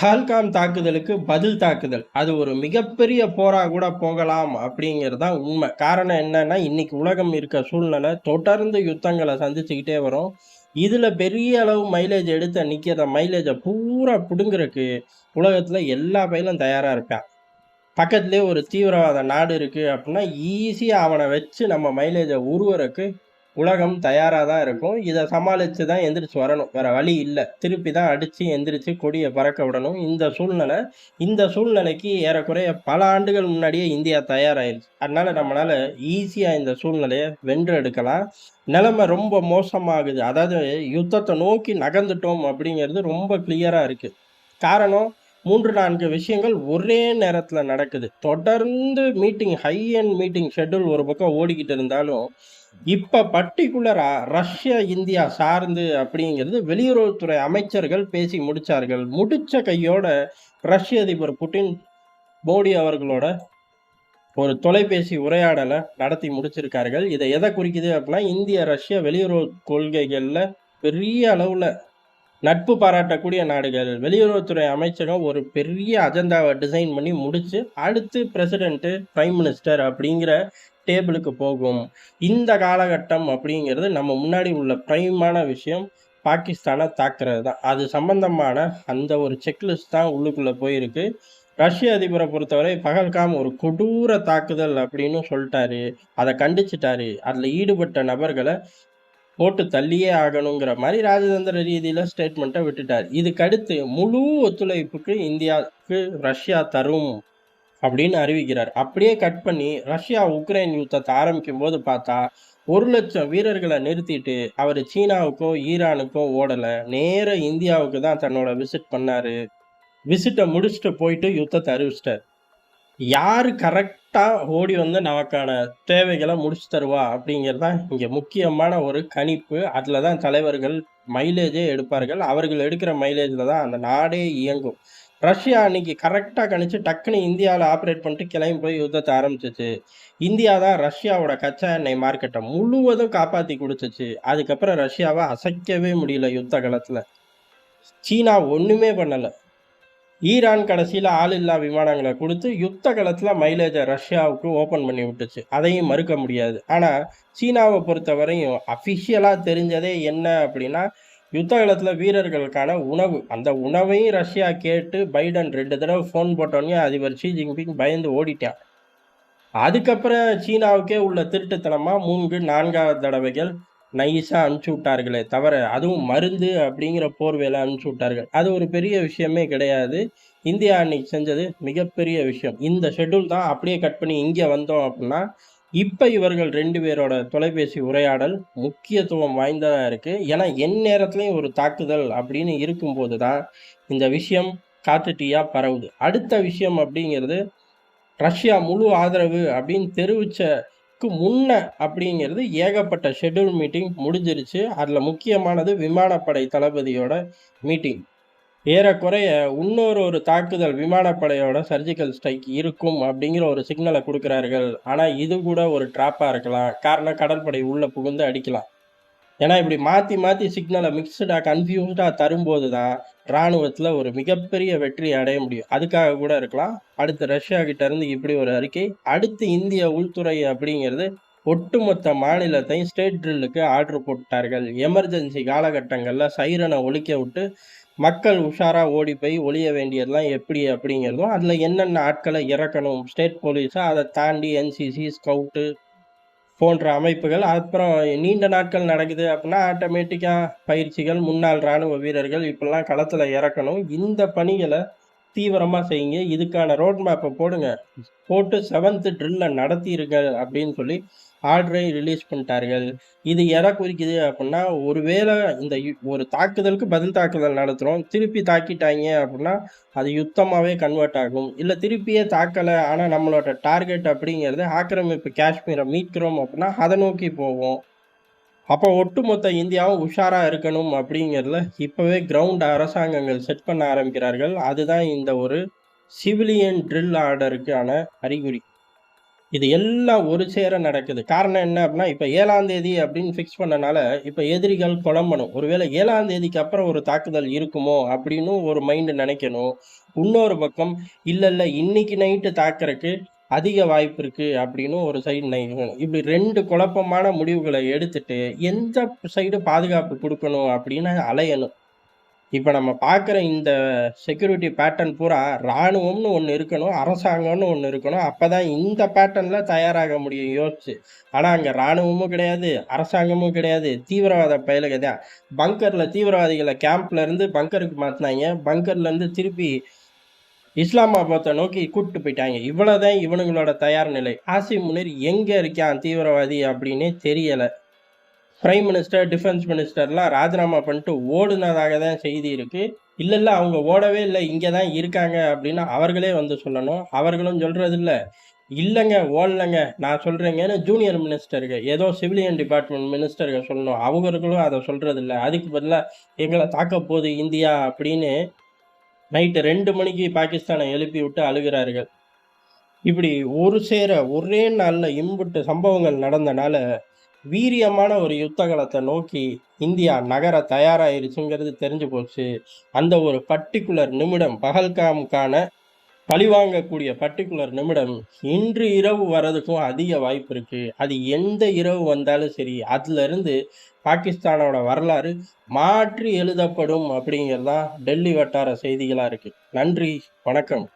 ஹால்காம் தாக்குதலுக்கு பதில் தாக்குதல். அது ஒரு மிகப்பெரிய போரா கூட போகலாம் அப்படிங்கிறது தான் உண்மை. காரணம் என்னன்னா, இன்னைக்கு உலகம் இருக்க சூழ்நிலை தொடர்ந்து யுத்தங்களை சந்திச்சுக்கிட்டே வரும். இதுல பெரிய அளவு மைலேஜ் எடுத்து நிக்கிற மைலேஜை பூரா பிடுங்குறக்கு உலகத்துல எல்லா பயிலும் தயாரா இருப்பேன் பக்கத்துலேயே ஒரு தீவிரவாத நாடு இருக்குது அப்படின்னா, ஈஸியாக அவனை வச்சு நம்ம மைலேஜை உருவறக்கு உலகம் தயாராக தான் இருக்கும். இதை சமாளித்து தான் எந்திரிச்சு வரணும். வேறு வழி இல்லை திருப்பி தான் அடித்து எந்திரிச்சு கொடியை பறக்க விடணும். இந்த சூழ்நிலை இந்த சூழ்நிலைக்கு ஏறக்குறைய பல ஆண்டுகள் முன்னாடியே இந்தியா தயாராயிருச்சு. அதனால் நம்மளால ஈஸியாக இந்த சூழ்நிலையை வென்று எடுக்கலாம் நிலைமை ரொம்ப மோசமாகுது. அதாவது யுத்தத்தை நோக்கி நகர்ந்துட்டோம் அப்படிங்கிறது ரொம்ப கிளியராக இருக்குது காரணம் 3, 4 விஷயங்கள் ஒரே நேரத்தில் நடக்குது. தொடர்ந்து meeting high and meeting schedule ஒரு பக்கம் ஓடிக்கிட்டு இருந்தாலும், இப்ப பர்டிகுலரா ரஷ்யா, இந்தியா சார்ந்து அப்படிங்கிறது வெளியுறவுத்துறை அமைச்சர்கள் பேசி முடிச்சார்கள். முடிச்ச கையோட ரஷ்ய அதிபர் புட்டின், மோடி அவர்களோட ஒரு தொலைபேசி உரையாடலை நடத்தி முடிச்சிருக்கார்கள். இதை எதை குறிக்குது அப்படின்னா, இந்திய, ரஷ்ய வெளியுறவு கொள்கைகளில் பெரிய அளவில் நட்பு பாராட்டக்கூடிய நாடுகள். வெளியுறவுத்துறை அமைச்சகம் ஒரு பெரிய அஜெண்டாவை டிசைன் பண்ணி முடிச்சு, அடுத்து பிரசிடென்ட்டு பிரைம் மினிஸ்டர் அப்படிங்கிற டேபிளுக்கு போகும். இந்த காலகட்டம் அப்படிங்கிறது நம்ம முன்னாடி உள்ள பிரைமான விஷயம் பாகிஸ்தானை தாக்குறது தான். அது சம்பந்தமான அந்த ஒரு செக்லிஸ்ட் தான் உள்ளுக்குள்ளே போயிருக்கு. ரஷ்ய அதிபரை பொறுத்தவரை பகல்காம் ஒரு கொடூர தாக்குதல் அப்படின்னு சொல்லிட்டாரு அதை கண்டிச்சிட்டாரு அதில் ஈடுபட்ட நபர்களை போட்டு தள்ளியே ஆகணுங்கிற மாதிரி ராஜதந்திர ரீதியில் ஸ்டேட்மெண்ட்டை விட்டுட்டார் இதுக்கடுத்து முழு ஒத்துழைப்புக்கு இந்தியாவுக்கு ரஷ்யா தரும் அப்படின்னு அறிவிக்கிறார். அப்படியே கட் பண்ணி ரஷ்யா, உக்ரைன் யுத்தத்த ஆரம்பிக்கும்போது பார்த்தா, ஒரு லட்சம் வீரர்களை நிறுத்திட்டு அவர் சீனாவுக்கோ, ஈரானுக்கோ ஓடலை நேர இந்தியாவுக்கு தான் தன்னோட விசிட் பண்ணாரு. விசிட்டை முடிச்சுட்டு போயிட்டு யுத்தத்தை அறிவிச்சிட்டார் யார் கரெக்டாக ஓடி வந்து நமக்கான தேவைகளை முடிச்சு தருவா அப்படிங்கிறது தான் இங்கே முக்கியமான ஒரு கணிப்பு. அதில் தான் தலைவர்கள் மைலேஜே எடுப்பார்கள். அவர்கள் எடுக்கிற மைலேஜில் தான் அந்த நாடே இயங்கும். ரஷ்யா அன்னைக்கு கரெக்டாக கணிச்சு டக்குனு இந்தியாவில் ஆப்ரேட் பண்ணிட்டு கிளம்பி போய் யுத்தத்தை ஆரம்பிச்சிச்சு இந்தியா தான் ரஷ்யாவோட கச்சா எண்ணெய் மார்க்கெட்டை முழுவதும் காப்பாற்றி கொடுத்துச்சு அதுக்கப்புறம் ரஷ்யாவை அசைக்கவே முடியல யுத்த காலத்தில் சீனா ஒன்றுமே பண்ணலை ஈரான் கடைசியில ஆளில்லா விமானங்களை கொடுத்து யுத்த காலத்தில் மைலேஜை ரஷ்யாவுக்கு ஓப்பன் பண்ணி விட்டுச்சு. அதையும் மறுக்க முடியாது. ஆனால் சீனாவை பொறுத்த பொறுத்தவரையும் அஃபிஷியலாக தெரிஞ்சதே என்ன அப்படின்னா, யுத்த காலத்தில் வீரர்களுக்கான உணவு. அந்த உணவையும் ரஷ்யா கேட்டு பைடன் ரெண்டு தடவை ஃபோன் போட்டோன்னே அதிபர் ஷி ஜின்பிங் பயந்து ஓடிட்டான். அதுக்கப்புறம் சீனாவுக்கே உள்ள திருட்டுத்தனமாக மூன்று நான்காவது தடவைகள் நைஸாக அனுப்பிச்சு விட்டார்களே தவிர, அதுவும் மருந்து அப்படிங்கிற போர்வையில் அனுப்பிச்சு விட்டார்கள். அது ஒரு பெரிய விஷயமே கிடையாது. இந்தியா அன்னைக்கு செஞ்சது மிகப்பெரிய விஷயம். இந்த ஷெட்யூல் தான் அப்படியே கட் பண்ணி இங்கே வந்தோம் அப்படின்னா, இப்போ இவர்கள் ரெண்டு பேரோட தொலைபேசி உரையாடல் முக்கியத்துவம் வாய்ந்ததாக இருக்குது ஏன்னா, எந்நேரத்திலயும் ஒரு தாக்குதல் அப்படின்னு இருக்கும்போது தான், இந்த விஷயம் காற்று டீயாக பரவுது. அடுத்த விஷயம் அப்படிங்கிறது, ரஷ்யா முழு ஆதரவு அப்படின்னு தெரிவிச்சக்கு முன்ன அப்படிங்கிறது ஏகப்பட்ட ஷெட்யூல் மீட்டிங் முடிஞ்சிருச்சு. அதில் முக்கியமானது விமானப்படை தளபதியோட மீட்டிங். ஏறக்குறைய இன்னொரு ஒரு தாக்குதல் விமானப்படையோட சர்ஜிக்கல் ஸ்ட்ரைக் இருக்கும் அப்படிங்கிற ஒரு சிக்னலை கொடுக்குறார்கள் ஆனால் இது கூட ஒரு ட்ராப்பாக இருக்கலாம். காரணம் கடற்படை உள்ளே புகுந்து அடிக்கலாம். ஏன்னா, இப்படி மாற்றி மாற்றி சிக்னலை மிக்சடாக கன்ஃபியூஸ்டாக தரும்போது தான் இராணுவத்தில் ஒரு மிகப்பெரிய வெற்றி அடைய முடியும். அதுக்காக கூட இருக்கலாம். அடுத்து ரஷ்யா கிட்டேருந்து இப்படி ஒரு அறிக்கை. அடுத்து இந்திய உள்துறை அப்படிங்கிறது ஒட்டுமொத்த மாநிலத்தையும் ஸ்டேட் ட்ரில்லுக்கு ஆர்டர் போட்டார்கள். எமர்ஜென்சி காலகட்டங்களில் சைரனை ஒழிக்க விட்டு, மக்கள் உஷாராக ஓடி போய் ஒளிய வேண்டியதெல்லாம் எப்படி அப்படிங்கிறதும், அதில் என்னென்ன ஆட்களை இறக்கணும், ஸ்டேட் போலீஸாக அதை தாண்டி என்சிசி, ஸ்கவுட்டு போன்ற அமைப்புகள். அப்புறம் நீண்ட நாட்கள் நடக்குது அப்படின்னா, ஆட்டோமேட்டிக்காக பயிற்சிகள், முன்னாள் ராணுவ வீரர்கள் இப்படிலாம் களத்தில் இறக்கணும். இந்த பணிகளை தீவிரமாக செய்யுங்க. இதுக்கான ரோட் மேப்பை போடுங்க. போட்டு செவன்த்து ட்ரில்ல நடத்தியிருங்கள் அப்படின்னு சொல்லி ஆர்டரை ரிலீஸ் பண்ணிட்டார்கள். இது எதை குறிக்குது அப்படின்னா, ஒருவேளை இந்த யு ஒரு தாக்குதலுக்கு பதில் தாக்குதல் நடத்துகிறோம் திருப்பி தாக்கிட்டாங்க அப்படின்னா, அது யுத்தமாகவே கன்வெர்ட் ஆகும். இல்லை திருப்பியே தாக்கலை ஆனால் நம்மளோட டார்கெட் அப்படிங்கிறது ஆக்கிரமிப்பு காஷ்மீரை மீட்கிறோம் அப்படின்னா, அதை நோக்கி போவோம். அப்போ ஒட்டுமொத்த இந்தியாவும் உஷாரா இருக்கணும் அப்படிங்கிறதுல இப்பவே கிரவுண்ட் அரசாங்கங்கள் செட் பண்ண ஆரம்பிக்கிறார்கள். அதுதான் இந்த ஒரு சிவிலியன் ட்ரில் ஆர்டருக்கான அறிகுறி. இது எல்லாம் ஒரு சேர நடக்குது. காரணம் என்ன அப்படின்னா, இப்ப ஏழாம் தேதி அப்படின்னு ஃபிக்ஸ் பண்ணனால, இப்ப எதிரிகள் குழம்பணும். ஒருவேளை ஏழாம் தேதிக்கு அப்புறம் ஒரு தாக்குதல் இருக்குமோ அப்படின்னு ஒரு மைண்ட் நினைக்கணும் இன்னொரு பக்கம், இல்ல இல்ல இன்னைக்கு நைட்டு தாக்குறக்கு அதிக வாய்ப்பு இருக்கு அப்படின்னு ஒரு சைடு நினைக்கணும் இப்படி ரெண்டு குழப்பமான முடிவுகளை எடுத்துட்டு, எந்த சைடு பாதுகாப்பு கொடுக்கணும் அப்படின்னு அலையணும். இப்போ நம்ம பார்க்குற இந்த செக்யூரிட்டி பேட்டர்ன் பூரா ராணுவம்னு ஒன்று இருக்கணும், அரசாங்கம்னு ஒன்று இருக்கணும். அப்போ தான் இந்த பேட்டர்னில் தயாராக முடியும் யோசிச்சு. ஆனால் அங்கே ராணுவமும் கிடையாது, அரசாங்கமும் கிடையாது. தீவிரவாத பயலுக தான். பங்கரில் தீவிரவாதிகளை கேம்ப்லேருந்து பங்கருக்கு மாற்றினாங்க பங்கர்லேருந்து திருப்பி இஸ்லாமாபாத்தை நோக்கி கூப்பிட்டு போயிட்டாங்க இவ்வளவுதான் இவனுங்களோட தயார் நிலை. ஆசிம் முனிர் எங்க இருக்கான் தீவிரவாதி அப்படின்னே தெரியல. பிரைம் மினிஸ்டர், டிஃபென்ஸ் மினிஸ்டர்லாம் ராஜினாமா பண்ணிட்டு ஓடுனதாக தான் செய்தி இருக்கு. இல்லை இல்லை அவங்க ஓடவே இல்லை இங்கே தான் இருக்காங்க அப்படின்னு அவர்களே வந்து சொல்லணும். அவர்களும் சொல்கிறதில்ல இல்லைங்க ஓடலைங்க நான் சொல்கிறேங்கன்னு ஜூனியர் மினிஸ்டருக்கு ஏதோ சிவிலியன் டிபார்ட்மெண்ட் மினிஸ்டர்கள் சொல்லணும். அவங்களுக்கும் அதை சொல்கிறது இல்லை அதுக்கு பதிலாக எங்களை தாக்கப் போகுது இந்தியா அப்படின்னு நைட்டு ரெண்டு மணிக்கு பாகிஸ்தானை எழுப்பி விட்டு அழுகிறார்கள். இப்படி ஒரு சேர ஒரே நாளில் இம்புட்டு சம்பவங்கள் நடந்தனால, வீரியமான ஒரு யுத்த களத்த நோக்கி இந்தியா நகர தயாராயிருச்சுங்கிறது தெரிஞ்சு போச்சு. அந்த ஒரு பர்ட்டிகுலர் நிமிடம் பகல்காமுக்கான பழிவாங்கக்கூடிய பர்ட்டிகுலர் நிமிடம் இன்று இரவு வர்றதுக்கும் அதிக வாய்ப்பு இருக்கு. அது எந்த இரவு வந்தாலும் சரி, அதுலேருந்து பாகிஸ்தானோட வரலாறு மாற்றி எழுதப்படும் அப்படிங்கிறது தான் டெல்லி வட்டார செய்திகளாக இருக்கு. நன்றி, வணக்கம்.